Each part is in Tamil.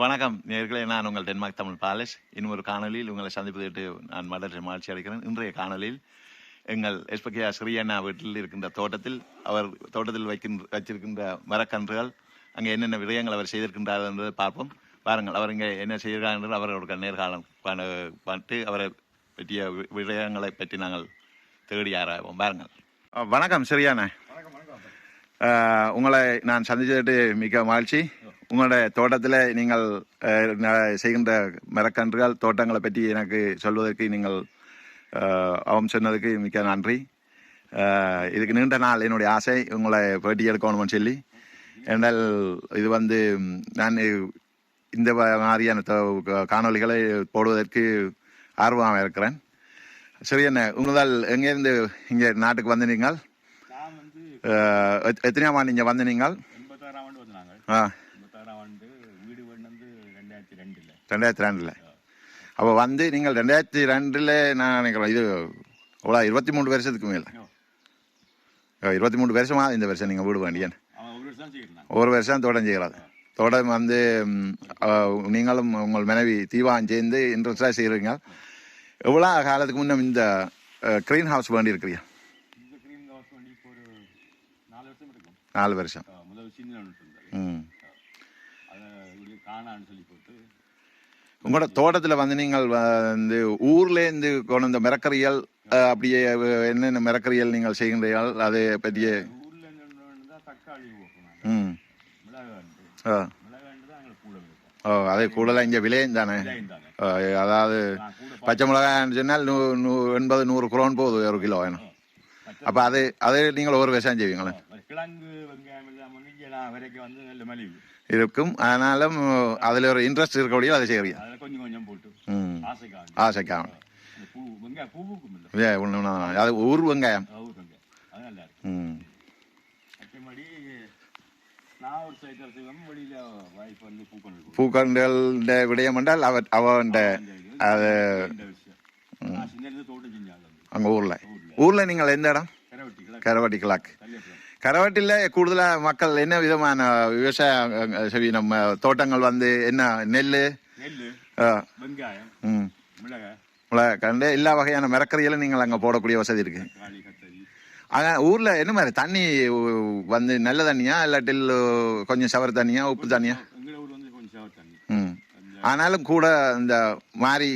வணக்கம் நேர்களே நான் உங்கள் டென்மார்க் தமிழ் பாலஸ். இன்னும் ஒரு காணொலியில் உங்களை சந்திப்பதற்கு நான் மலர் மகிழ்ச்சி அடைக்கிறேன் இன்றைய காணொலியில் எங்கள் எஸ்பக்கியா ஸ்ரீயண்ணா வீட்டில் இருக்கின்ற தோட்டத்தில் அவர் தோட்டத்தில் வைக்கின்ற வச்சிருக்கின்ற மரக்கன்றுகள் அங்கே என்னென்ன விடயங்கள் அவர் செய்திருக்கின்றார் என்பதை பார்ப்போம். பாருங்கள் அவர் இங்கே என்ன செய்கிறார் என்று அவர்களுடைய நேர்காலம் பட்டு அவரை பற்றிய விடயங்களை பற்றி நாங்கள் தேடி ஆராய்வோம். பாருங்கள் வணக்கம் ஸ்ரீயாண்ணா. உங்களை நான் சந்திச்சது மிக மகிழ்ச்சி. உங்களுடைய தோட்டத்தில் நீங்கள் செய்கின்ற மரக்கன்றுகள் தோட்டங்களை பற்றி எனக்கு சொல்வதற்கு நீங்கள் அவம் சொன்னதுக்கு மிக்க நன்றி. இதுக்கு நீண்ட நாள் என்னுடைய ஆசை உங்களை பேட்டி எடுக்கணும்னு சொல்லி. என்றால் இது வந்து நான் இந்த வ- மாதிரியான தோ- காணொளிகளை போடுவதற்கு ஆர்வமாக இருக்கிறேன். சரி என்ன உங்களால் எங்கேருந்து இங்கே நாட்டுக்கு வந்து நீங்கள் நான் வந்து அஹ், எத்- எத்தனையாம் ஆண்டு இங்கே வந்து நீங்கள்? எண்பத்தாறாம் ஆண்டு வந்தாங்க ஆ. எண்பத்தாறாம் ஆண்டு வீடு வந்து ரெண்டாயிரத்தி ரெண்டுல. ரெண்டாயிரத்தி ரெண்டில். அப்போ வந்து நீங்கள் ரெண்டாயிரத்தி ரெண்டில் நான் நினைக்கிறேன் இது எவ்வளோ இருபத்தி மூணு வருஷத்துக்கு மேலே. இருபத்தி மூணு வருஷமா இந்த வருஷம் நீங்கள் வீடு வேண்டியன் ஒரு வருஷம் தோட்டம் செய்கிறது தோட்டம் வந்து நீங்களும் உங்கள் மனைவி தீவான் சேர்ந்து இன்ட்ரெஸ்டாக செய்கிறீங்க. எவ்வளோ காலத்துக்கு முன்ன இந்த க்ரீன் ஹவுஸ் வேண்டி இருக்கிறீங்க இந்த கிரீன் ஹவுஸ் வண்டி இப்போ ஒரு நாலு வருஷம் இருக்கும் நாலு வருஷம். முதல் சின்ன காணான்னு சொல்லி போட்டு. உங்களோட தோட்டத்தில் வந்து நீங்கள் வந்து ஊர்லேருந்து கொண்டு வந்த மிரக்கறியல் அப்படியே என்னென்ன மிரக்கறியல் நீங்கள் செய்கின்றீர்கள் அதை பற்றிய? ம். ஆ. ஓ அது கூடுதலாக இங்கே விலையும் தானே? அதாவது பச்சை மிளகாய்னு சொன்னால் நூ நூ எண்பது நூறு குரோன் போகுது ஒரு கிலோ வேணும். அப்போ அது அது நீங்கள் ஒரு விஷயம் செய்வீங்களே? கிழங்கு வெங்காயம் எல்லாம் வந்து இங்கே நான் வரைக்கும் வந்து நல்ல மலிவு. இருக்கும். ஆனாலும் அதில் ஒரு இன்ட்ரெஸ்ட் இருக்கக்கூடிய அதை அதில் கொஞ்சம் கொஞ்சம் போட்டு. ம். ஆசைக்காக. ஆசைக்காக. அந்த பூ வெங்காயம் பூவுக்கும் இல்லை. ஏ ஒன்று அது ஊர் வெங்காயம். ஊர் வெங்காயம். அது நல்லா இருக்கும் மற்றபடி விடயம் என்றால் அவ அவன் அது அங்கே ஊரில். ஊரில். நீங்கள் எந்த இடம்? கரவாட்டி கிழக்கு. கரவாட்டியில் கூடுதலாக மக்கள் என்ன விதமான விவசாயம் அஹ், செவி நம்ம தோட்டங்கள் வந்து என்ன நெல் நெல் வெங்காயம் மிளகாய். கண்டு எல்லா வகையான மரக்கறிகளும் நீங்கள் அங்கே போடக்கூடிய வசதி இருக்கு. ஆனால் ஊரில் என்ன மாதிரி தண்ணி வந்து நல்ல தண்ணியா இல்லாட்டில் கொஞ்சம் சவர் தண்ணியா உப்பு தண்ணியா? ம். ஆனாலும் கூட இந்த மாதிரி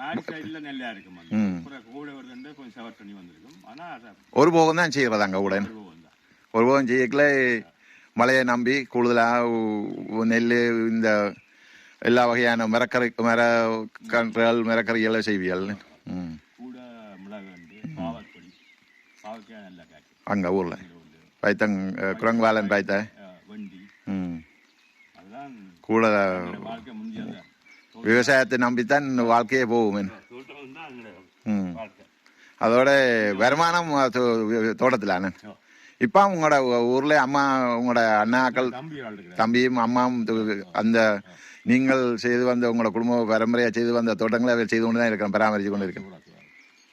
மேரி சைடில் நெல்லா இருக்கும்? வந்து ம். அப்புறம் கூட வருதுண்டு கொஞ்சம் சவர் தண்ணி வந்திருக்கும். ஆனால் ஒரு போகம் தான் செய்கிறது அங்கே கூட. போகம் செய்யக்கல மழையை நம்பி கூடுதலாக நெல் இந்த எல்லா வகையான மரக்கறி மர கன்றுகள் மரக்கறிகளை செய்வியல் ம். கூட மிளகாண்டு பாவக்கொடி பாவக்காய் நல்லா காய்க்கும். அங்கே ஊரில். பைத்தங் குரங்குவாலன் பைத்த? கூட விவசாயத்தை நம்பித்தான் வாழ்க்கையே போகும். அதோட வருமானம் தோட்டத்தில் அண்ணன். இப்போ உங்களோட ஊரில் அம்மா உங்களோட அண்ணாக்கள் தம்பியும் அம்மாவும் அந்த நீங்கள் செய்து வந்த உங்களோட குடும்ப பரம்பரையாக செய்து வந்த தோட்டங்களை அவர் செய்து கொண்டு தான் இருக்கிறேன் பராமரித்து கொண்டு இருக்கேன்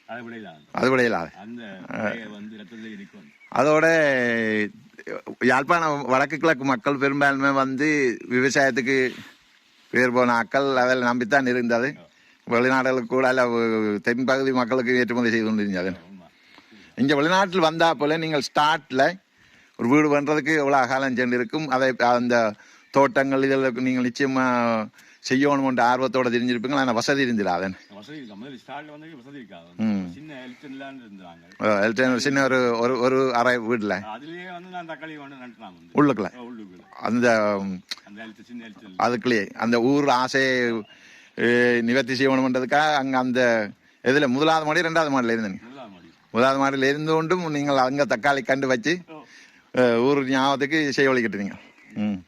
அது விடையிலாம் அது கூட இல்லாது அந்த விடைய வந்து ரத்தத்தில் இருக்கும் அதோட யாழ்ப்பாணம் வடக்கு கிழக்கு மக்கள் பெரும்பான்மை வந்து விவசாயத்துக்கு பேர் போன ஆக்கள் அதில் நம்பித்தான் இருந்தது. வெளிநாடுகளுக்கு கூட தென்பகுதி மக்களுக்கு ஏற்றுமதி செய்து கொண்டு இருந்தது உண்மை இங்கே வெளிநாட்டில் வந்தா போல நீங்கள் ஸ்டார்ட்ல ஒரு வீடு பண்ணுறதுக்கு எவ்வளோ காலம் சென்று இருக்கும் அதை அந்த தோட்டங்கள் இதில் நீங்கள் நிச்சயமா செய்யணும்ன்ற ஆர்வத்தோட தெரிஞ்சிருப்பீங்களா? ஆனால் வசதி இருந்திடாதன் வசதி இருக்கா? முதல்ல ஸ்டார்ட்ல வந்து வசதி இருக்காது சின்ன ஒரு ஒரு ஒரு அறை வீட்டில் வந்து உள்ளுக்குள்ள? அந்த அதுக்குள்ளேயே அந்த ஊர் ஆசையை நிவர்த்தி செய்யணும்ன்றதுக்காக அங்கே அந்த இதில் முதலாவது மாடி ரெண்டாவது மாடியில் இருந்தேன். மாடியில் இருந்து கொண்டும் நீங்கள் அங்கே தக்காளி கண்டு வச்சு ஊர் ஞாபகத்துக்கு செய்ய வழிக்கிட்டீங்க ம்.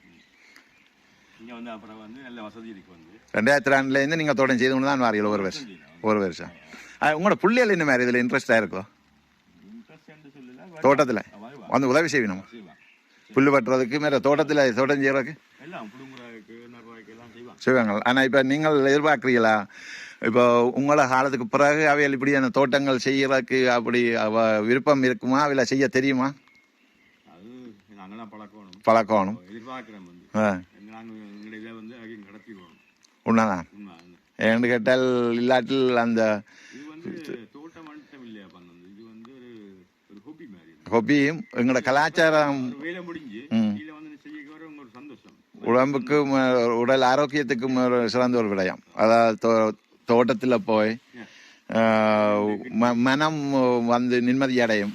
இங்க வந்து அப்புறம் வந்து நல்ல வசதி இருக்கு வந்து. ரெண்டாயிரத்தி ரெண்டுலேருந்து நீங்கள் தோட்டம் செய்து கொண்டு தான் வாரியல் ஒரு வருஷம். ஒரு வருஷம். உங்களோட புள்ளியல் என்ன மாதிரி? இதில் இன்ட்ரெஸ்டாக இருக்கோ? தோட்டத்தில்? வந்து உதவி செய்யணும். புல் வெட்டுறதுக்கு மேலே தோட்டத்தில் தோட்டம் செய்கிறதுக்கு செய்வாங்க. ஆனால் இப்போ நீங்கள் எதிர்பார்க்குறீங்களா? இப்போ உங்களோட காலத்துக்கு பிறகு அவைகள் இப்படியான தோட்டங்கள் செய்யறதுக்கு அப்படி அவ விருப்பம் இருக்குமா? இல்லை செய்ய தெரியுமா? பழக்கணும். உண்மைதான். ஏன்னு கேட்டால் இல்லாட்டில் அந்த. ஹொபியும் எங்களோட கலாச்சாரம். உடம்புக்கும் உடல் ஆரோக்கியத்துக்கும் ஒரு சிறந்த ஒரு விடயம். அதாவது தோட்டத்துல போய் மனம் வந்து நிம்மதி அடையும்.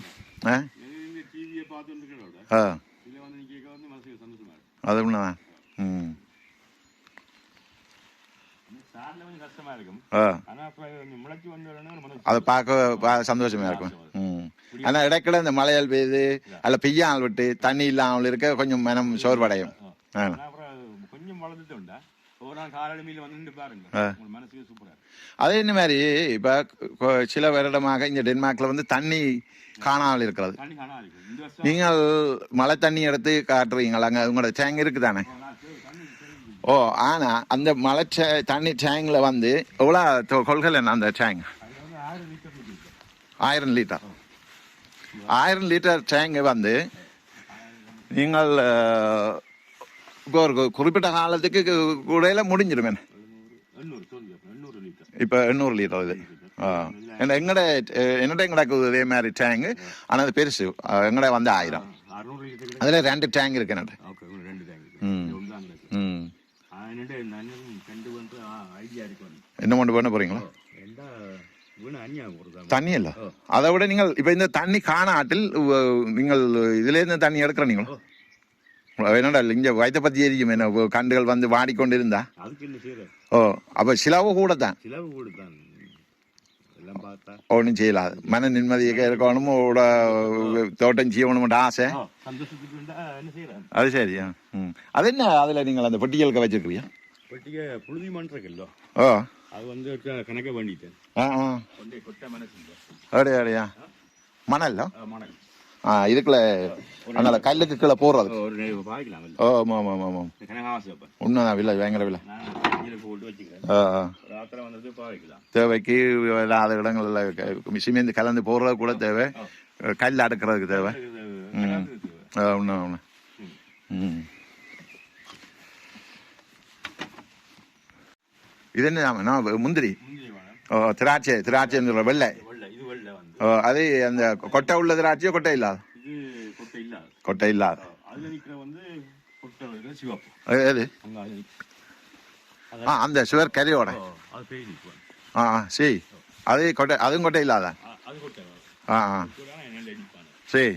அது உண்மைதான் ம். அதை பார்க்க சந்தோஷமா இருக்கும். ஆனா இடைக்கிட இந்த மழையால் பெய்யுது அல்ல பெய்யாமல் விட்டு தண்ணி இல்லாமல் இருக்க கொஞ்சம் மனம் சோர்வடையும். கொஞ்சம் அதே இந்த மாதிரி இப்ப சில வருடமாக இங்க டென்மார்க்ல வந்து தண்ணி காணாமல் இருக்கிறது. நீங்கள் மழை தண்ணி எடுத்து காட்டுறீங்களா? அங்க உங்களோட டேங்க் தண்ணி சரி. ஓ ஆனா அந்த மழை தண்ணி டேங்க்ல வந்து எவ்வளோ கொள்கை என்ன அந்த டேங்க்? ஆயிரம் லிட்டர் இருக்கு ஆயிரம் லிட்டர். டேங்க் வந்து நீங்கள் இப்போ ஒரு குறிப்பிட்ட காலத்துக்கு கூடையில முடிஞ்சிடும் என்ன இப்போ எண்ணூறு லிட்டர் இது ஆ எங்கட அஹ், என்னோட எங்கடக்கு இதே மாதிரி டேங்கு ஆனால் அது பெருசு எங்கட வந்து ஆயிரம் அதில் ரெண்டு டேங்க் இருக்கு என்னட்டு ம். என்ன கொண்டு பண்ண போறீங்களா எண்டா தண்ணி இல்ல அதை விட நீங்கள் இப்ப இந்த தண்ணி காணாட்டில் நீங்கள் இதுல இருந்து தண்ணி எடுக்கிற நீங்கள் என்னடா இங்க வயிற்ற பத்தி எரியும் என்ன கண்டுகள் வந்து வாடிக்கொண்டிருந்தா ஓ அப்ப சிலவு கூட தான் சிலவு கூட தான் ஒன்றும் செய்யலாது மன நிம்மதியாக இருக்கணும் உட- தோட்டம் செய்யணும்ன்ற ஆசை அது சரி. ம் அது என்ன அதுல நீங்கள் அந்த பெட்டிகளுக்கு வச்சிருக்கிறீங்க பட்டிய புழுதி மன்றக்கல்லோ ஓ அது வந்து கணக்க வேண்டிட்டேன் ஆ ஆ கொட்ட மனசு அப்படியா அப்படியா மணல்ல மணல் இதுக்குள்ள அதனால கல்லுக்கு கீழே போடுறது ஓ ஆமாம் ஆமாம் ஆமாம் அப்ப. உண்மைதான் விலை பயங்கர விலை. நான் கீழே போட்டு வச்சுக்கிறேன். ஆ ஆ. ஒரு ஆத்திர வந்தது பாய்க்கலாம் தேவைக்கு இல்லாத இடங்களில் சிமெண்ட் கலந்து போடுறது கூட தேவை. கல் அடுக்கிறதுக்கு தேவை. ஆ, உண்மை உண்மை. ம். இது என்ன முந்திரி. ஓ திராட்சை திராட்சைன்னு சொல்ற வெள்ளை வெள்ளை இது வெள்ளை வந்து ஓ, அது அந்த கொட்டை உள்ள திராட்சையோ கொட்டை இல்லாத? கொட்டை இல்லாது. எது. ஆ அந்த சுவர் நிக்கும் ஆ சரி. அது கொட்டை அதுவும் கொட்டை இல்லாத. ஆ ஆ சரி.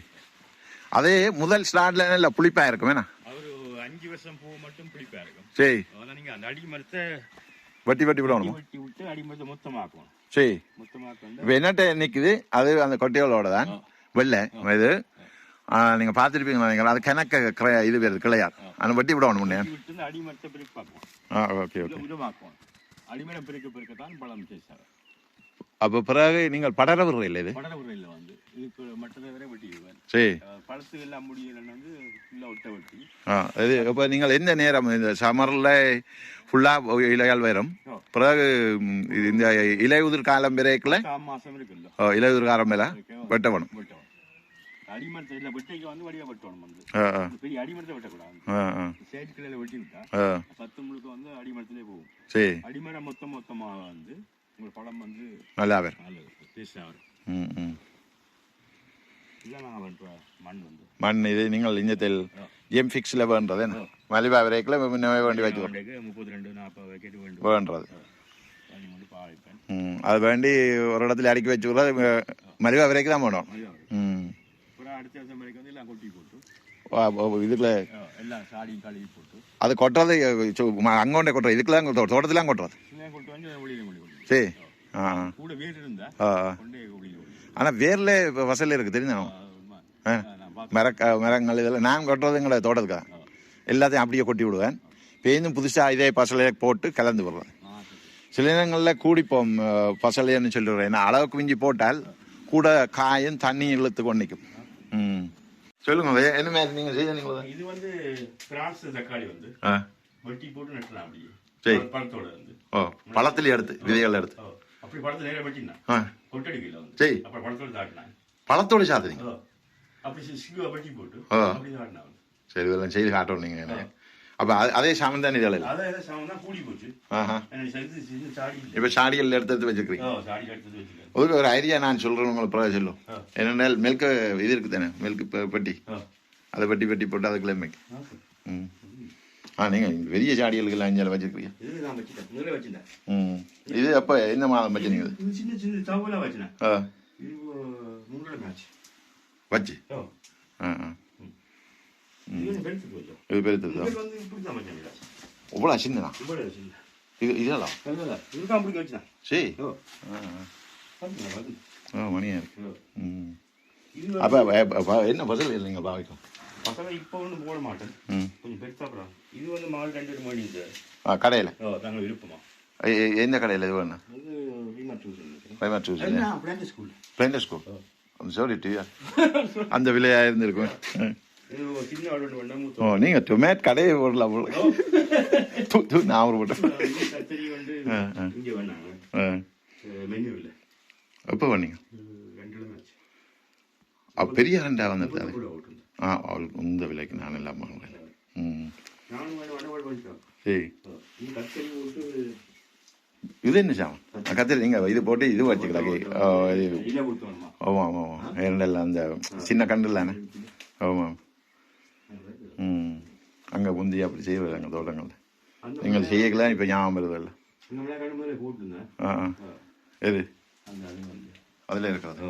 அது முதல் ஸ்லாட்ல நல்ல புளிப்பா இருக்கும் அவரு அஞ்சு வருஷம் பூ மட்டும் பிடிப்பா இருக்கும். சரி. நீங்க அந்த அடி மரத்தை வட்டி வட்டி விடணும்? வெட்டி விட்டு அடி மரத்தை மொத்தமாக்கணும் சரி இப்போ என்னட்ட நிக்குது. அது அந்த கொட்டைகளோட தான் வெள்ளை இது. ஆ, நீங்க பார்த்துருப்பீங்க நினைக்கிறேன் அது கிணக்க கிளை- இது வருது கிளையார். அந்த வட்டி விடணும் முன்னே. வெட்டி விட்டு இந்த அடி மரத்தை பிரிப்பாக்குவோம். ஆ ஓகே ஓகே. அடிமரம் பிரிக்க பிரிக்கத்தான் பழம் சேசார் அப்போ பிறகு நீங்கள் படர விடுறீங்க இது? படர வந்து. இதுக்கு மட்டத்தை வரை வெட்டிடுவேன். சரி. பழத்து எல்லாம் முடியலன்னு வந்து ஃபுல்லாக ஒட்ட வெட்டி. ஆ இது இப்போ நீங்கள் எந்த நேரம் இந்த சம்மரில் ஃபுல்லாக இலையால் வரும்? பிறகு இந்த இலையுதிர் காலம் வரைக்குள்ள காம் மாசம் இருக்குல்ல. ஆ, இலையுதிர் காலம் மேலே வெட்ட வேணும். அடிமரத்தை இல்லை வெட்டைக்கு வந்து வடிவா வெட்டணும் வந்து. பெரிய அடிமரத்தை வெட்டக்கூடாது. சைடு கிளையில வெட்டி விட்டா ஆ. சத்து முழுக்க வந்து அடிமரத்திலே போகும். சரி. அடிமரம் மொத்தம் மொத்தமாக வந்து உங்கள் பழம் வந்து நல்லா வரும் ம் ம். மண் இது நீங்கள் இஞ்சத்தில். எம் ஃபிக்ஸில் வேண்டது என்ன? மலிவா வரைக்குள்ள முன்னவே வேண்டி வச்சு வேண்டது. ம் அது வேண்டி ஒரு இடத்துல அடுக்கி வச்சு மலிவா வரைக்கும் தான் வேணும். ம். இதுக்குள்ள. அது கொட்டுறது அங்கோண்டே கொட்டுறது. இதுக்குலாம் தோட்டத்துலாம் கொட்டுறது கொண்டு கொண்டு கொண்டு சரி ஆ ஆ. கொண்டே கொண்டு ஆனால் வேர்ல இப்போ வசல் இருக்குது தெரியுமா ஆ. நான் பார்த்து மர மரங்கள் இதெல்லாம் நான் கொட்டுறதுங்கள தோட்டத்துக்கா? எல்லாத்தையும் அப்படியே கொட்டி விடுவேன். பேருந்தும் புதுசாக இதே பசலையை போட்டு கலந்து விடுறேன். சில நேரங்களில் கூடிப்போம் அஹ், பசலைன்னு சொல்லிடுறேன். ஏன்னா அளவுக்கு மிஞ்சி போட்டால் கூட காயும் தண்ணி இழுத்து கொண்டிக்கும் ம். சொல்லுங்க என்ன மாதிரி நீங்கள் செய்ய நீங்கள் இது வந்து பிரான்ஸ் தக்காளி வந்து ஆ. வெட்டி போட்டு நட்டலாம் அப்படியே. சரி. பழத்தோட ஓ பழத்துலேயே எடுத்து விதைகள் எடுத்து. அப்படி நேரம் கொட்டடிக்கல வந்து. சரி. அப்புறம் பழத்தோட தாட்டினாங்க பழத்தோடு அப்படி சிங்குவா போட்டு. அப்படி சரி இதெல்லாம் செய்து காட்டணும் நீங்கள் எனக்கு அப்போ அதே சாமன் தான் இதெல்லாம் ஏதோ சாமம் தான் கூடி போச்சு. இப்போ சாடிகள் எடுத்து எடுத்து வச்சுக்கிறேன் ஒரு ஒரு ஐடியா நான் சொல்கிறேன் உங்களுக்கு பிறகு சொல்லும். ஆ. என்னென்னால் மில்க் இது இருக்குது தானே மில்க் பெட்டி. அதை பெட்டி பெட்டி போட்டு அதுக்குள்ளே ஓகே. ம். ஆ நீங்கள் பெரிய சாடிகளுக்கெல்லாம் இங்கே வச்சுருக்கீங்க. ம். இது அப்போ என்ன மாதம் வச்சுனீங்க சின்ன சின்ன தவலாம் வச்சுனேன். ஆ. வச்சு? ஆ. ஆ இது பெருத்தது இவ்வளோ சின்னதா இது இதெல்லாம் சரி. ஆ மணியாக இருக்கு. ம். அப்போ என்ன பதில் இல்லைங்க பாவிக்கும் பசங்க இப்போ ஒன்றும் போட மாட்டேன். கொஞ்சம் பெருசா போடுறாங்க இது வந்து மால் ரெண்டு மணி இது ஆ கடையில்? ஓ தாங்க விருப்பமா? எந்த கடையில் இது வேணும் டியூஷன் ஸ்கூல் பிளேண்டர் ஸ்கூல் சொல்லிட்டியா அந்த விலையா இருந்திருக்கும். ஓ நீங்கள் டொமேட் கடையை நான் ஒரு போட்டேன். வந்து எப்போ பண்ணீங்க பெரிய ரெண்டா வந்துருந்தாரு. ஆ அவளுக்கு இந்த விலைக்கு நான் எல்லாம் வாங்குவேன் ம். சரி. இது என்ன சாமன் கத்திரி நீங்கள் இது போட்டு இது கொடுத்தோம்மா ஆமாம் ஆமாம் இரண்டெல்லாம் அந்த சின்ன கண்டு தானே ஆமாம் ம். அங்கே முந்தி அப்படி செய்வது அங்கே தோட்டங்கள் அந்த நீங்கள் செய்யக்கலாம் இப்போ ஞாபகம் வருதில்ல ஆ. எது? அதில் இருக்கிறது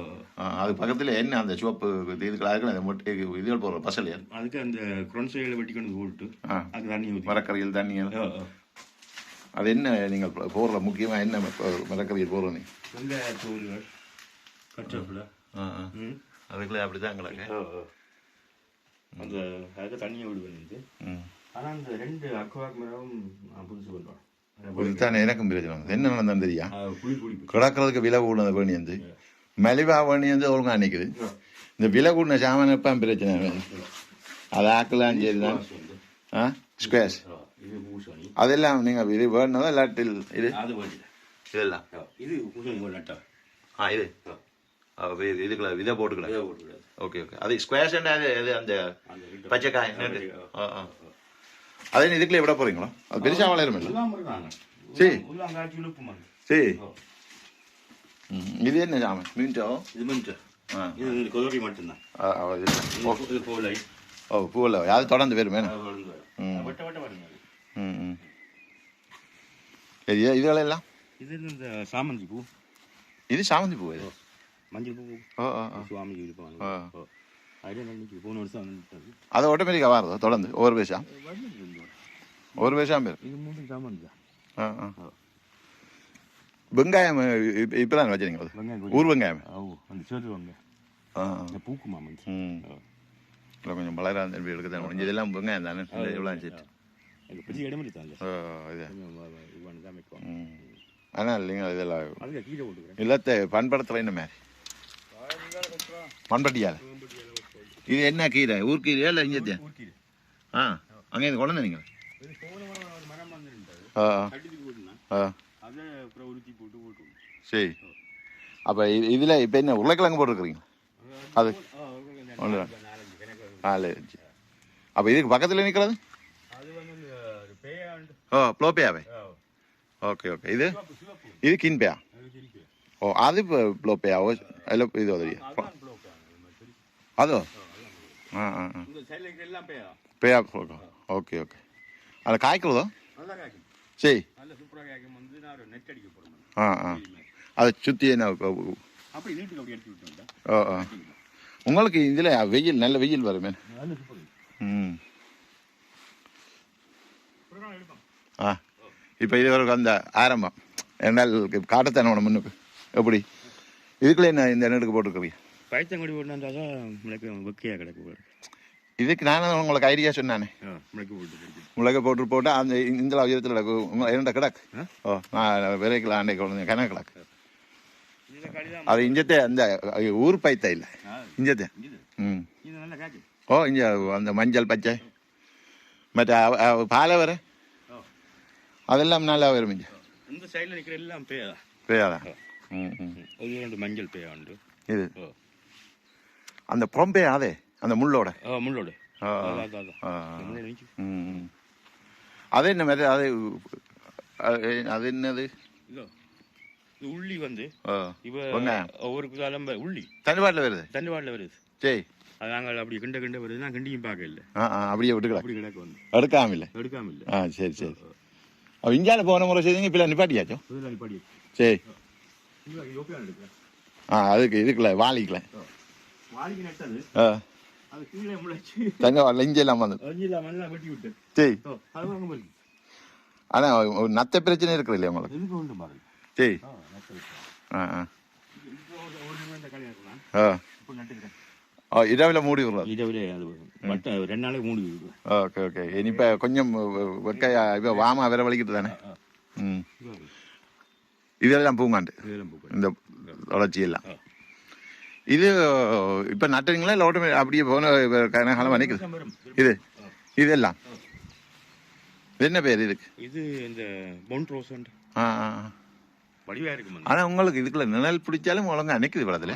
அது பக்கத்தில் என்ன அந்த சிவப்பு இதுக்களாக இருக்கு அந்த மொட்டை இதுகள் போடுற பசலையா அதுக்கு அந்த குரன்சையில் வெட்டி கொண்டு போட்டு அது தண்ணி மரக்கறிகள் தண்ணிகள். அது என்ன நீங்கள் போடுற முக்கியமாக என்ன மரக்கறிகள் போடுற நீங்கள் வெங்காய தோல்கள் கச்சப்பில் அதுக்குள்ளே அப்படி தான் கிடக்கு அந்த அதுக்கு தண்ணியை விடுவேன் ஆனால் அந்த ரெண்டு அக்குவாக் மரம் நான் புதுசு பண்ணுறோம் இதுதானே எனக்கும் பிரச்சனை. என்ன நடந்தது தெரியா கிடக்கிறதுக்கு விலை கூடுனது வேணி வந்து மலிவா வேணி வந்து ஒழுங்கா நிற்குது இந்த விலை கூடின சாமான் எப்போ பிரச்சனை அது ஆக்கலாம் சரி தான். ஆ? ஸ்கொயர்ஸ் அதெல்லாம் நீங்கள் இது வேணுனதா இல்லாட்டில் இது? இதெல்லாம். இது ஆ இது. இதுக்குள்ள விதை போட்டுக்கலாம். ஓகே ஓகே அது ஸ்கொயர்ஸ் அது அந்த பச்சைக்காய். ஆ. ஆ அதே இதுக்குள்ளே விட போறீங்களா? அது பெருசா வளரும் இல்லை சரி. சரி. இது என்ன சாமான் மீன்டோ இது ஆ இது கொதறி மட்டும்தான் இது போலை ஓ பூவில் அது தொடர்ந்து வரும். ம். சரி இதுகளெல்லாம் இது இந்த சாமந்தி பூ இது சாமந்தி பூ இது மஞ்சள் பூ ஓ அன்னைக்கு போன வருஷம் அது ஆட்டோமேட்டிக்காக வருதோ தொடர்ந்து ஒவ்வொரு பேசா ஒவ்வொரு பேர் இது மூணு சாமந்தி தான் ஆ ஆ வெங்காயம் இப்போ தான் வச்சுருங்க ஊர் வெங்காயம்? பூக்குமா இல்லை கொஞ்சம் வளர அந்த எடுக்க தான் முடிஞ்சு இதெல்லாம் வெங்காயம் தானே? இவ்வளோ சரி பெரிய இடம் ஆனால் இல்லைங்க இதெல்லாம். இல்லத்தை பண்படுத்துகிற என்ன மாதிரி? பண்பட்டியால்? இது என்ன கீரை? ஊர் கீரையா இல்லை இங்கே ஆ அங்கே கொண்டு வந்துருந்தது. ஆ ஆ அதை அப்புறம் உருத்தி போட்டு போட்டு சரி. அப்போ இது இதில் இப்போ என்ன உருளைக்கிழங்கு போட்டிருக்கிறீங்க? அது ஒன்று நாலு அப்போ இதுக்கு பக்கத்தில் நிற்கிறது ஓ ப்ளோப்பேயாவே? Okay okay. இது? இது கின்பேயா ஓ அது இப்போ ப்ளோப்பேயாவோ? இல்லை இது உதவி அதோ? ஆ ஆ பேயா ஓகே ஓகே. அதில் காய்க்கிறதோ? சரி. ஆ ஆ. அதை சுற்றி என்ன ஓ, ஓ, உங்களுக்கு இதில் வெயில் நல்ல வெயில் வருமே ம். ஆ. இப்போ இது வரைக்கும் அந்த ஆரம்பம். என்னால் காட்டத்தானோட முன்னுக்கு. எப்படி? இதுக்குள்ள என்ன இந்த நெடுக்கு போட்டுருக்கிறீங்க? பைத்தங்கொடி போட்டுனா தான் முளைக்கு வெக்கையாக கிடக்கு. இதுக்கு நானே உங்களுக்கு ஐடியா சொன்னானே? முளைக்கு போட்டு போட்டு அந்த இந்த உயரத்தில் கிடக்கு. உங்க- இரண்ட கிடக்கு? ஓ நான் விரைக்கல குழந்தை கணக்கு கிடக்கு இந்த களி தான் அது இஞ்சத்தே அந்த ஊர் பைத்த இல்லை ஆ, இஞ்சத்தே இது ம். இது நல்லா காய்க்கும் ஓ இஞ்ச அந்த மஞ்சள் பச்சை. மற்ற அவ- அவ பாலை வர. அதெல்லாம் நல்லா வரும் இஞ்ச இந்த சைடில் நிற்கிற எல்லாம் பேயா? ம் ஒரு ரெண்டு மஞ்சள் பேயா உண்டு? இது. அந்த புறம்பே அதே? அந்த முள்ளோட? முள்ளோடு. அது என்ன அது அது என்னது? இது. உள்ளி வந்து. ஒவ்வொரு குதாலம்ப உள்ளி. தனிப்பாட்டில் வருது. தண்டுவாடில் வருது. சரி. அது நாங்கள் அப்படி கிண்ட கிண்ட வருது நான் கிண்டியும் பார்க்க இல்லை. அப்படியே விட்டுக்கலாம். அப்படி கிடக்கு வந்து. எடுக்காம இல்லை. எடுக்காம இல்லை. ஆ சரி சரி. அப்போ இந்தியாவில் போன முறை செய்தீங்க இப்போ நிப்பாட்டியாச்சோ? புதுதாலி படி சரி. ஆ. அதுக்கு இதுக்குள்ள வாலிக்கல வாளிக்கு நட்டது. ஆ. அது கீழே முளைச்சு. தங்க இஞ்செல்லாம் வந்து அஞ்சில் மண்ணெல்லாம் வெட்டி விட்டு. சரி. ஓ, அது வாங்க ஒரு நத்த பிரச்சனை இருக்குது இல்லையா உங்களுக்கு? சரி ஆ ஆ ஆ. ஆ. இரவில் மூடி விடுறது இரவுலே பட்ட ரெண்டு நாளைக்கு மூடி ஓகே ஓகே. இனிப்போ கொஞ்சம் வெக்கையா இப்போ வாமா வர வலிக்கிட்டு தானே? ம். இதெல்லாம் பூங்காண்டு. இந்த வளர்ச்சியெல்லாம். ஆ. இது இப்போ நட்டுறீங்களா இல்லை ஓட்டமே அப்படியே போன நிற்குது வரும். இது இதெல்லாம். இது என்ன பேர் இதுக்கு? இது இந்த மவுண்ட் ரோஸ் ஆ. வடிவா இருக்கு மந்த் ஆனால் உங்களுக்கு இதுக்குள்ள நிழல் பிடிச்சாலும் ஒழுங்கா நிற்குது வளத்தில்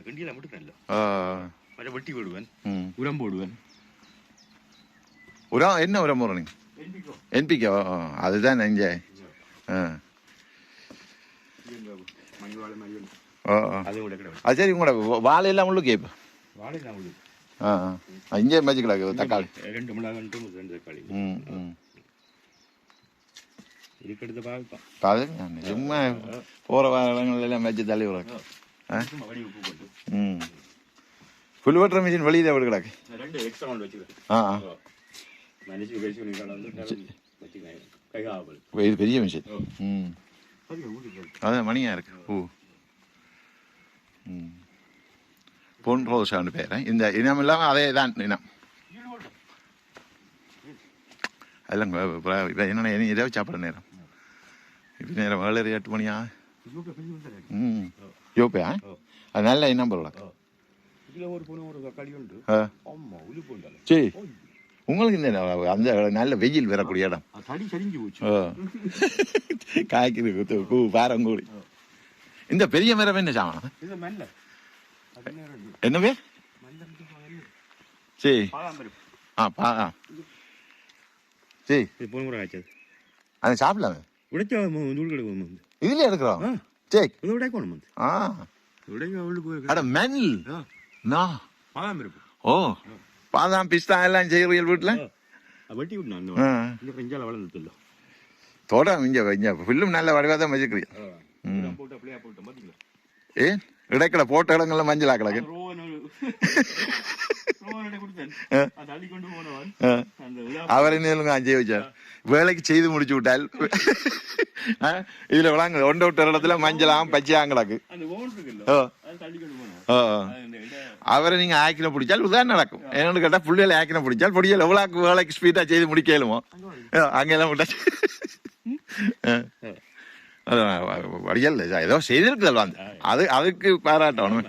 கண்டியில் மட்டும் மற்ற வெட்டி விடுவேன் ம். உரம் போடுவேன். உரம் என்ன உரம் போடுறீங்க? என்பிக்கோ அதுதான் வாழை ஓ. அதை சரி உங்களோட வாழையெல்லாம் உள்ளுக்கு இப்போ. வாழை நான் விடு ஆ. ஆ இங்கே மதிக்கலாக்கு தக்காளி. ரெண்டு மிளகாய் ரெண்டு தக்காளி. ம் ம். நான் சும்மா போகிற இடங்கள் எல்லாம் வச்சு தள்ளி ஆ ஆ மனுஷன் கழிச்சு பண்ணி கலந்து கலந்து வச்சுக்கிறேன் கை ஆகல் இது பெரிய மிஷின் ம் அதான் மணியாக இருக்கு ஓ ம் பொன் ரோஸான்னு பேர் இந்த இனம் இல்லாமல் அதே தான் இனம் அதெல்லாம் என்னென்ன இரவு சாப்பிட்ற நேரம் இப்போ நேரம் ஏழரை எட்டு மணியா ம். யோப்பையா அது நல்ல உளுப்பு உண்டால சரி உங்களுக்கு இந்த அந்த நல்ல வெயில் வரக்கூடிய இடம். காய்க்குது குத்து பூ பாரங்கூடி இந்த பெரிய மரம் என்ன சாமான் இது மெல்ல. அது நேரம் இது. என்ன பேர்? மெல்ல இது பாருங்க. சரி. ஆ பா சரி அதை சாப்பிடலாமே? இதுல எடுக்கிறோம் ஆ. சரி இதை உடைக்கணும் வந்து. ஆ. உடைக்க உள்ள போய் அட மெல் ஆ. நான் பாதாம்பருப்பு ஓ. பாதாம் பிஸ்தா எல்லாம் செய்கிறீர்கள் வீட்டில் வெட்டி விடணும் இந்த பிஞ்சால வளர்ந்தது இல்லை தோட்டம் இங்கே இங்கே. புல்லும் நல்ல வடிவாக தான் வச்சுக்கிறீங்க. போனவன். ஆ. அந்த விழா அவர் என்ன அஞ்சே வச்சார். வேலைக்கு செய்து முடிச்சு விட்டால். இதுல விளாங்க. ஒண்ட விட்ட இடத்துல மஞ்சளாம் பச்சையாங்களாக்கு அவரை நீங்க ஆக்கின பிடிச்சால் இதுதான் நடக்கும். என்னன்னு கேட்டா புள்ளையில ஆக்கின பிடிச்சால் பொடியில் எவ்வளவு வேலைக்கு ஸ்பீடா செய்து முடிக்கலுமோ? அங்கெல்லாம் விட்டாச்சு வடியல் ஏதோ செய்திருக்குதல் வந்து அது அதுக்கு பாராட்டணும்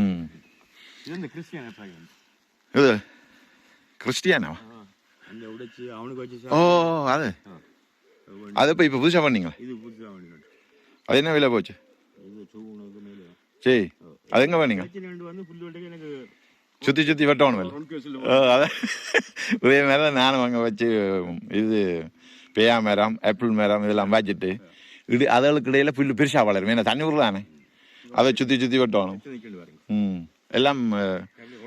ம். இது கிறிஸ்டியன் ஓ அது. அது இப்போ இப்போ புதுசாக பண்ணீங்களா? அது என்ன விலை போச்சு? சரி. அது எங்க பண்ணீங்க? சுற்றி சுற்றி வெட்டணும் அதான். இதே மாதிரி தான் நானும் அங்கே வச்சு இது பேயா மரம் ஆப்பிள் மரம் இதெல்லாம் வச்சுட்டு இடி அதுகளுக்கு இடையில புல்லு பெருசாக வளரும் ஏன்னா தண்ணி ஊர் தானே அதை சுற்றி சுற்றி வெட்டணும் ம் எல்லாம்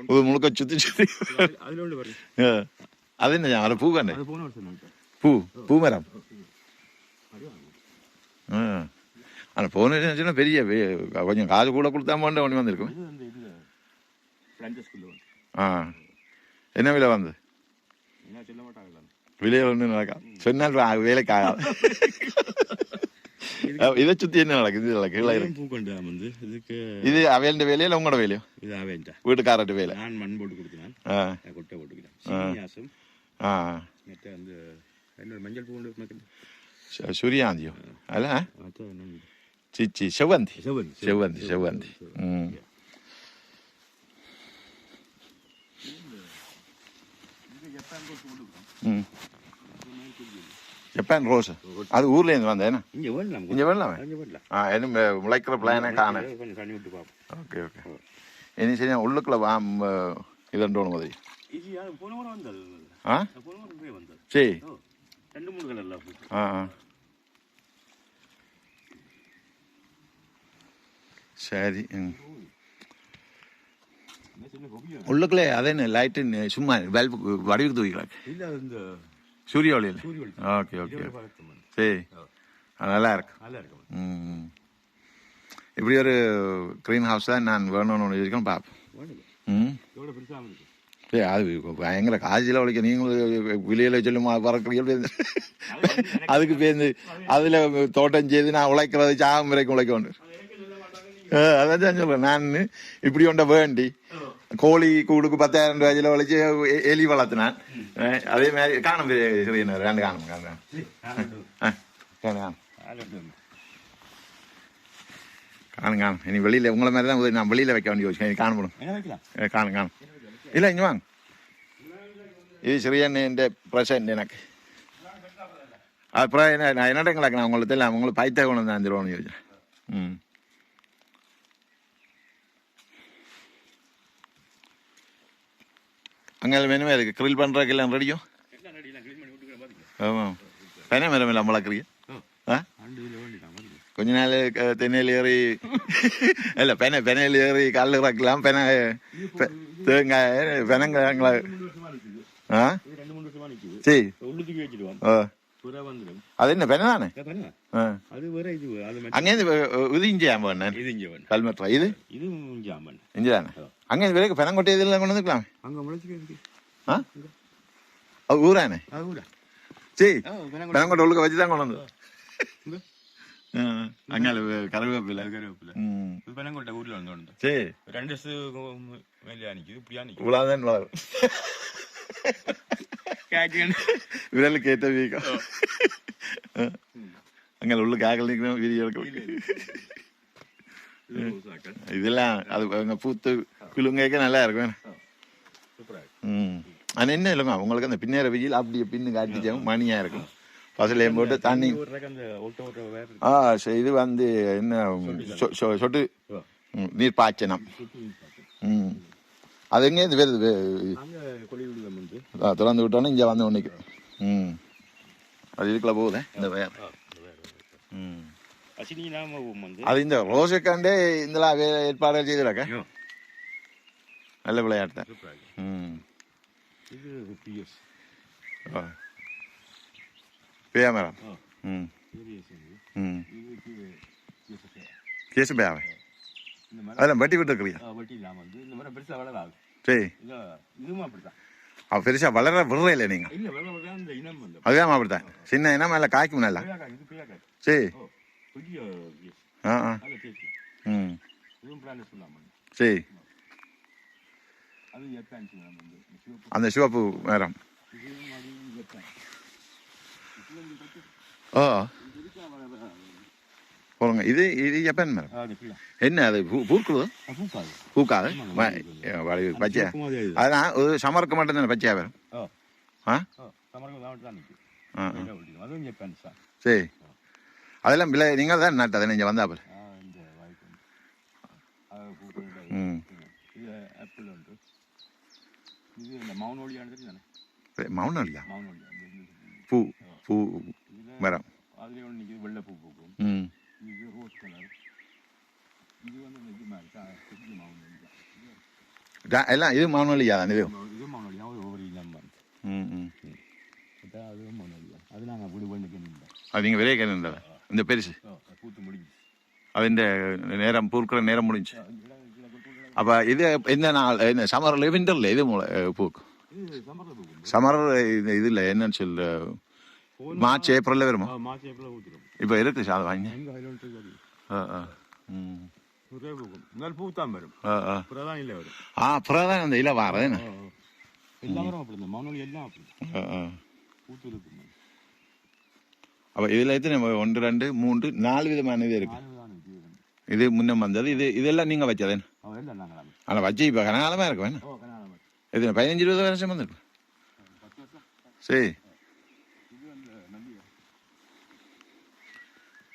இது முழுக்க சுற்றி சுற்றி ஒன்று அது என்ன அது பூ நான் பூ பூ மரம் ஆ ஆனால் போன பெரிய கொஞ்சம் காசு கூட கொடுத்தா போண்ட ஒன்று வந்திருக்கும் ஆ என்ன விலை வந்து விலையில் ஒன்றும் நடக்காது சொன்னால் வேலைக்கு ஆகாது இதை சுற்றி என்ன நடக்குது? இதில் கீழே இருக்கு பூக்கொண்டு வந்து இதுக்கு இது அவையண்ட வேலையா இல்லை உங்களோட வேலையோ? இது ஆவேன்டா வீட்டுக்காரட்டு வேலை. நான் மண் போட்டு கொடுத்தேன். கொட்டை ஆ. மற்ற அந்த என்னோட மஞ்சள் பூ கொண்டு மக்கள் சு- சூரியாந்தியோ. அல்ல சிச்சி செவ்வந்தி. செவ்வந்தி செவ்வந்தி ம். ம். ஜப்பான் ரோஸ் அது ஊர்ல இருந்து வந்தேன். இங்கே வேணலாம் இங்க வேணலாம் ஆ என்ன முளைக்கிற பிளானே காண ஓகே ஓகே. இனி சரி உள்ளுக்குள்ள வா இதண்டோணும் மாதிரி இது யாரு போன முறை வந்தது ஆ? சரி. ரெண்டு மூணு கலர்ல ஆ சரி உள்ளுக்குள்ளே அதே லைட்டு சும்மா வடிவுக்கு தூக்கிக்கலாம் இல்ல இந்த சூரிய ஒளியில் ஓகே ஓகே. சரி. நல்லா இருக்கு. நல்லா இருக்கும் இப்படி ஒரு க்ரீன் ஹவுஸ் தான் நான் வேணும்னு இருக்கேன் பார்ப்போம் ம். சரி அது பயங்கர காய்ச்சல உழைக்க நீங்களும் வெளியில் சொல்லுமா பறக்கிறீங்க. அதுக்கு பேருந்து அதில் தோட்டம் செய்து நான் உழைக்கிறது சாகம் வரைக்கும் உழைக்க ஆ, அதான் தான் சொல்றேன். நான் இப்படி ஒன்றை வேண்டி கோழி கூடுக்கு பத்தாயிரம் ரூபாய் செலவழிச்சு எலி வளர்த்தினான் அதே மாதிரி காணும் சிறிய ரெண்டு காணும் காணும் காணும் காணும் இனி வெளியில் உங்களை மாதிரி தான் நான் வெளியில் வைக்க வேண்டிய யோசிக்கிறேன் காணப்படும் காணும் காணும் இல்லை இங்கே வாங்க இது சிறியன் என் பிரசன்ட் எனக்கு அப்புறம் என்ன நான் என்னடங்களாக்கு நான் உங்களுக்கு தெரியல உங்களுக்கு பைத்த குணம் தான் தருவோம்னு யோசிச்சேன் ம் அங்கே மெனுமே இருக்கு? கிரில் பண்ணுறதுக்கு எல்லாம் ரெடியும் ஆமாம் பென மரம் எல்லாம் வளர்க்குறீங்க? ஆ? கொஞ்ச நாள் தென்னையில் ஏறி இல்லை பெனை பெனையில் ஏறி கல் இறக்கலாம் பெனை தேங்காய் பெனங்காய்ங்களா ஆ? சரி வந்துடும் அது என்ன பென தானே? ஆ. அங்கேருந்து இது இஞ்சி ஆம்பன் வேணும். கல்மெட்ரா இது? இது இங்கே ஆமாம் இஞ்சி தானே? அங்கேருந்து விலைக்கு பெனங்கொட்டை இதெல்லாம் கொண்டு வந்துக்கலாம் அங்கே முளைச்சிக்க ஆ அது ஊரானே அது கூட சரி ஆ பெனங்கொட்டை உள்ளுக்க வச்சு தான் கொண்டு வந்து இங்க. அங்கே கருவேப்பிலை கருவேப்பிலை ம் இது பெனங்கோட்டை ஊரில் வந்து வந்து சரி ரெண்டு வருஷம் மேலே நிற்குது இப்படியா நிற்குது இவ்வளோதான் வளரும் இதெல்லாம் அது அங்கே பூத்து குலுங்கேக்க நல்லா இருக்கும். ம். அது என்ன இல்லைங்க உங்களுக்கு அந்த பின்னேற வெயில் அப்படியே பின்னு காட்டிச்சாவும் மணியாக இருக்கும். பசலையும் போட்டு தண்ணி வேறு ஆ சரி, இது வந்து என்ன சொட்டு நீர் பாய்ச்சனம் ம் அது எங்கே இது வருது? திறந்து விட்டோன்னே இங்கே வந்து ஒன்றைக்கு ம். அது இதுக்குள்ள போகுதே இந்த ம் நல்ல. பேயா மரம் ஆ. ம். பிஎஸ் ம். இதுக்கு பிஎஸ் கேசு பேயாவை இந்த மாதிரி அதெல்லாம் வெட்டி விட்டுருக்குறியா வட்டி இல்லாமல் வந்து இந்த மாதிரி பெருசாக சரி. இதுவும் அப்படித்தான் அவ பெருசாக வளர விடுற இல்லை வளர வந்து. அதுதான் அப்படித்தான். சின்ன இனம் மேலே காய்க்கும் நல்லா சரி. ஆ ஆ இதுவும் பிளான் சொல்லாமல் சரி அந்த சிவப்பு எட்டான் ஓ போடுங்க இது இது ஜப்பான் பிள்ளை என்ன அது பூக்குது பூக்காது பச்சையா அதான் ஒரு சமருக்கு மட்டும் தானே பச்சையா வரும் ஆ ஆ ஆ. சரி அதெல்லாம் விலை நீங்கள் தான் நட்டது நீங்கள் வந்தாப்புல. ஆ இந்த வாய்ப்பு உண்டு. அது பூக்கள் ம். இது ஆப்பிள் உண்டு. இது இந்த மௌனோலியானது தானே? மௌனம் இல்லையா மௌனோலியா பூ பூ மரம். வெள்ளை பூ பூக்கும். ம். இது ரோஸ் கலர் இது வந்து இது மாதிரி மௌனோலியா எல்லாம் இது மௌனம் இல்லையா தான் இது? இது மௌனோலியா ஒவ்வொரு இனம் வந்து ம் ம். அதுவும் மௌனோலியா அது நாங்கள் நின்றோம் அது நீங்கள் விரைய கேட்டது இந்த பெருசு. அவன் நேரம் பூக்கிற நேரம் முடிஞ்சு. அப்போ இது என்ன நாள் என்ன சமரில் விண்டரில் இது பூக்கு? சமர் இது இதில் என்னன்னு சொல்ல மார்ச் ஏப்ரலில் வருமா? இப்போ இருக்கு சார் வாங்க. ஆ ஆ ம். பூத்தான் வரும். ஆ பிரதான் அந்த எல்லாம் எல்லாம் பூத்து இருக்கும் அப்போ இதில் எத்தனை ஒன்று ரெண்டு மூன்று நாலு விதமான இது இருக்கு. இது முன்ன வந்தது. இது இதெல்லாம் நீங்கள் வச்சது அவன் எல்லாம் நாங்கள் ஆனால் வச்சு இப்போ கனகாலமாக ஓ கல்யாணம் இது பதினஞ்சு இருபது வருஷம் வந்துருக்கு சரி.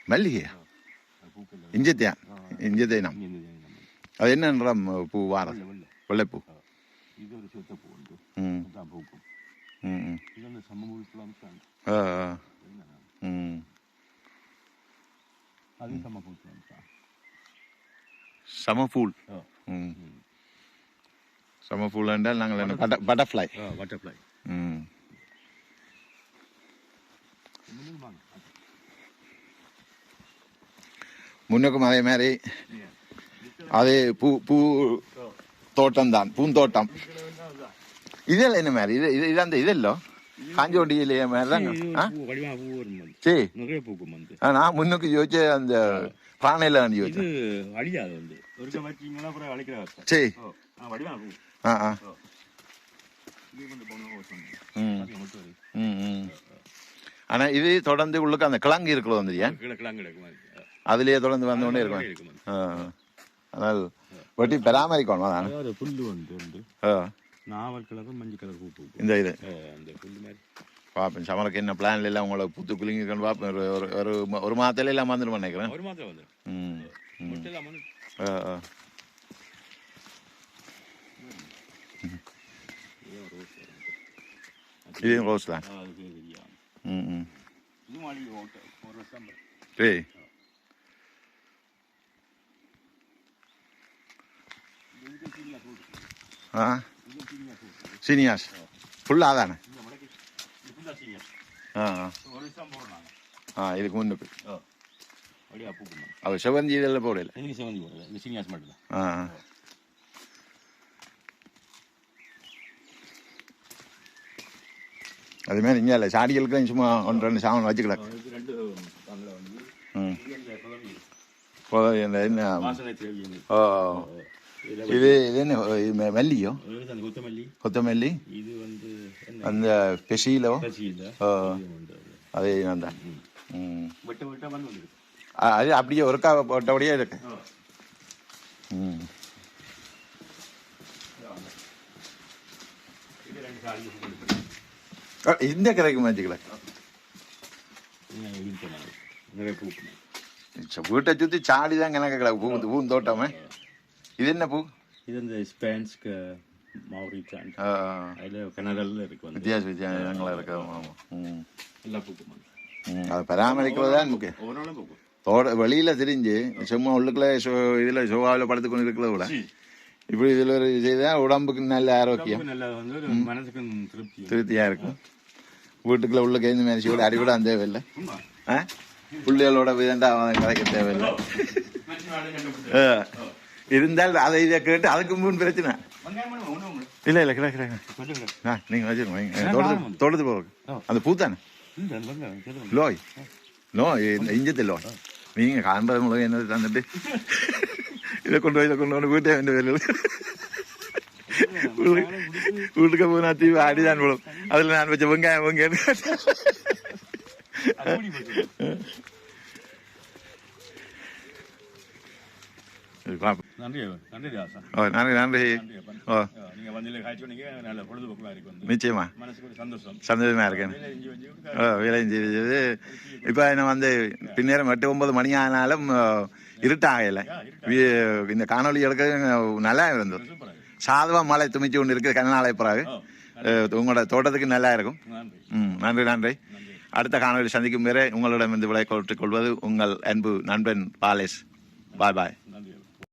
மல்லிகையா? இஞ்சத்தையா இஞ்சத்தை நம்ம அது என்ன பூ வாரம்? வெள்ளை வெள்ளை. வெள்ளைப்பூ. இது ஒரு சித்த பூ உண்டு. ம். ம் ம். ஆ ஆ. அது ஓ ம். சமஃபூல் என்றால் நாங்கள் என்ன பட்ட பட்டர்ஃப்ளை பட்டர்ஃப்ளை ம். முன்னுக்கும் அதே மாதிரி அதே பூ பூ தோட்டம் தான் பூந்தோட்டம். இதெல்லாம் என்ன மாதிரி? இது இது இது அந்த இதெல்லோ? காஞ்சோண்டியிலேயே மாதிரி தான் வந்து சரி நிறைய பூக்கும் வந்து ஆ, நான் முன்னுக்கு யோசிச்ச அந்த பானையில் நான் இது யோசிச்சேன் அழியாது வந்து ஒருக்க வச்சீங்கன்னா அப்புறம் அழிக்கிற சரி வடிவா பூ ஆ ஆ ஆனால் இது தொடர்ந்து உள்ளுக்கு அந்த கிழங்கு இருக்கிறது வந்துரியா அதுலேயே தொடர்ந்து வந்தோடனே இருக்கும் இருக்கும் அதாவது வெட்டி பராமரிக்கணும் அதான் புல்லு வந்து வந்து நாவல் கலரும் மஞ்சள் கலர் பூ இந்த இது அந்த புல்லு மாதிரி பார்ப்பேன் சமரக்கு என்ன பிளான்ல எல்லாம் உங்களை புத்து குளிங்கன்னு பார்ப்பேன் ஒரு ஒரு ஒரு மாதத்துல எல்லாம் வந்துடும் நினைக்கிறேன். ஒரு மாதம் வந்து ம் ம். முட்டெல்லாம் வந்து ஆ ஆ. ஏன் ரோஸ் வரும் இது ரோஸ் தான் ம் ம். சரி ஆ? சீனியாஸ். ஃபுல்லாக தானே இந்த மடக்கு இது ஃபுல்லாக சீனியா ஆ இதுக்கு முன்னுக்கு அவர் செவந்தி இதெல்லாம் போடல செவந்தி சீனியாஸ் ஆ. அது மாதிரி இங்கே இல்லை சாடிகளுக்கும் சும்மா ஒன்று ரெண்டு சாமான் வச்சுக்கலாம் ம் இந்த என்ன ஓ இது இது என்ன மல்லியோ? கொத்தமல்லி. கொத்தமல்லி? இது வந்து அந்த வந்து அது. தான் அது அப்படியே ஒருக்கா போட்டபடியே இருக்கு. ம். இந்த கரைக்கு பூக்கு வீட்டை சுற்றி சாடி தான் கணக்கு கிடக்கு. பூ பூந்தோட்டமே இது என்ன பூ? இது இந்த ஸ்பேன்ஸ்க்கு மௌரி பிளான்ட் அதில் கனடாவில் இருக்கு வந்து. வித்தியாச வித்தியாசங்களா இருக்கு. ஆமாம் ம். எல்லா பூக்கும் அதை பராமரிக்கிறது தான் முக்கியம். நாளும் பூக்கும். தோட வெளியில தெரிஞ்சு சும்மா உள்ளுக்குள்ள சோ இதில் சோகாவில் படுத்து கொண்டு இருக்கிறத விட இப்படி இதில் ஒரு செய்தால் உடம்புக்கு நல்ல ஆரோக்கியம். மனசுக்கு திருப்தி திருப்தியாக இருக்கும். வீட்டுக்குள்ள உள்ள கேந்து சூடு அடிவிட அந்த தேவையில்லை. ஆ? பிள்ளைகளோட விதண்டா கதைக்க தேவையில்லை. இருந்தால் அதை இதை கேட்டு அதுக்கு முன் பிரச்சனை. இல்லை. இல்லை கிடையாது கிடையாது நீங்கள் வச்சுருங்க காணும். தோட்டத்து போகிறோம். அந்த பூத்தானே. லோய். லோ இந்த இஞ்சத்து லோய். நீங்கள் காண்பது மூலம் என்ன தந்துட்டு இதை கொண்டு போய் இதை கொண்டு வந்து வீட்டை வேண்டிய வேலை வீட்டுக்கு போய் நான் தீவி அடிதான் விழும். அதில் நான் வச்ச வெங்காயம் வெங்காயம் அது மூடி போச்சு. நன்றி நன்றி ஓ நன்றி நன்றி. ஓ. காய்ச்சி நல்ல பொழுதுபோக்குலாம் நிச்சயமா. மனசுக்கு ஒரு சந்தோஷம். சந்தோஷமா இருக்கேன். வேலை ஓ வேலையும் செய்து இப்போ என்ன வந்து பின்னேரம் எட்டு ஒன்பது மணி ஆனாலும் இருட்டாகலை இந்த காணொளி எடுக்க நல்லா இருந்தது. சூப்பராக சாதுவா மழை துமிச்சு கொண்டு இருக்குது கண்ணாலை பிறகு. உங்களோட தோட்டத்துக்கு நல்லா இருக்கும். நன்றி. ம் நன்றி நன்றி. அடுத்த காணொளி சந்திக்கும் வரை உங்களிடம் இருந்து விடை கொள்வது உங்கள் அன்பு நண்பன் பாலேஷ். பாய் பாய்.